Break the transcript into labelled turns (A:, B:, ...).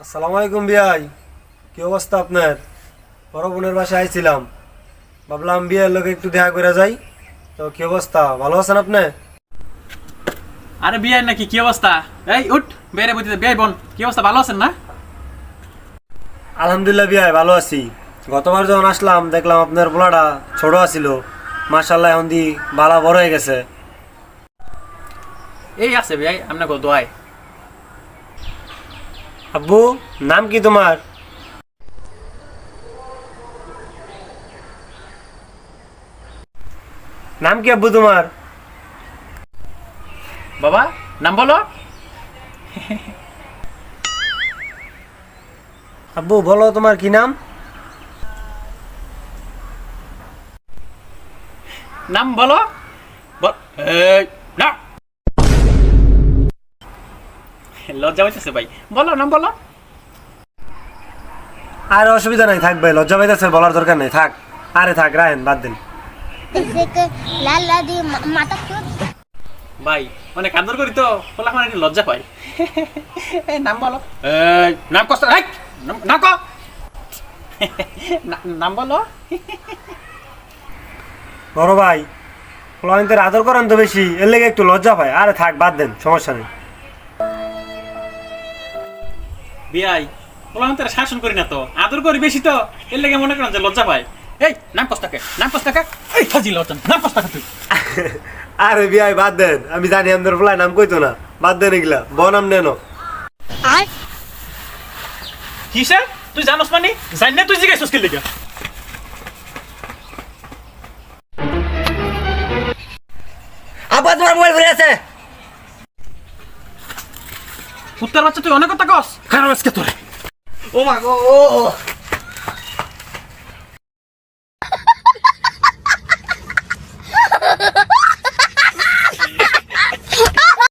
A: সালাম আলাইকুম বিয়াই কি অবস্থা আপনার? বড় বোনের বাসায় আইছিলাম। ভাবলাম বিয়ের লোকে একটু দেখা করে যাই। তো কি অবস্থা? ভালো আছেন আপনি?
B: আরে বিয়াই নাকি কি অবস্থা? এই উঠ বেরে বুঝতে বিয়াই বোন কি অবস্থা? ভালো আছেন না?
A: আলহামদুলিল্লাহ বিয়াই ভালো আছি। গতবার যখন আসলাম দেখলাম আপনার পোলাটা ছোট আছিল। মার্শাল্লাহ এখন দি বালা বড় হয়ে গেছে।
B: এই আছে বিয়াই আপনাকে দোয়াই।
A: আব্বু নাম কি তোমার? নাম কি আব্বু তোমার?
B: বাবা নাম বলো।
A: আব্বু বলো তোমার কি নাম?
B: নাম বলো। বল- লজ্জা পাইতেছে ভাই। বলো নাম বলো।
A: আর অসুবিধা নাই থাক ভাই লজ্জা পাইতেছে বলার দরকার নেই থাক। আরে থাক রায়ন বাদ দিন।
B: ভাই অনেক আদর করি তো বলা মানে লজ্জা পাই এই নাম বলো। নাম কষ্ট নাম- নাম ক। না- নাম বলো।
A: বড় ভাই ফ্লোয়েন্টের আদর করেন তো বেশি এর লেগে একটু লজ্জা পায়। আরে থাক বাদ দেন সমস্যা নেই।
B: বিয়াই বলা তারা শাসন করি না তো আদর করি বেশি তো এর লেগে মনে করেন যে লজ্জা পায়। এই নাম কষ্টাকে নাম কষ্টাকে এই ফাজিল লজ্জা নাম কষ্টাকে তুই।
A: আরে বিয়াই বাদ দেন আমি জানি আমাদের ফ্লাই নাম কইতো না বাদ দেন এগুলা ব নাম নেন।
C: আর
B: কিসে? তুই জানোস মানে? জানি না তুই জিজ্ঞাসা কি লেগে।
D: আব্বা তোমার মোবাইল ঘুরে আছে।
B: উত্তর বাচ্চা তুই অনেক কথা কস। খারাপ আজকে তোরে?
D: ও মা গো ও ও।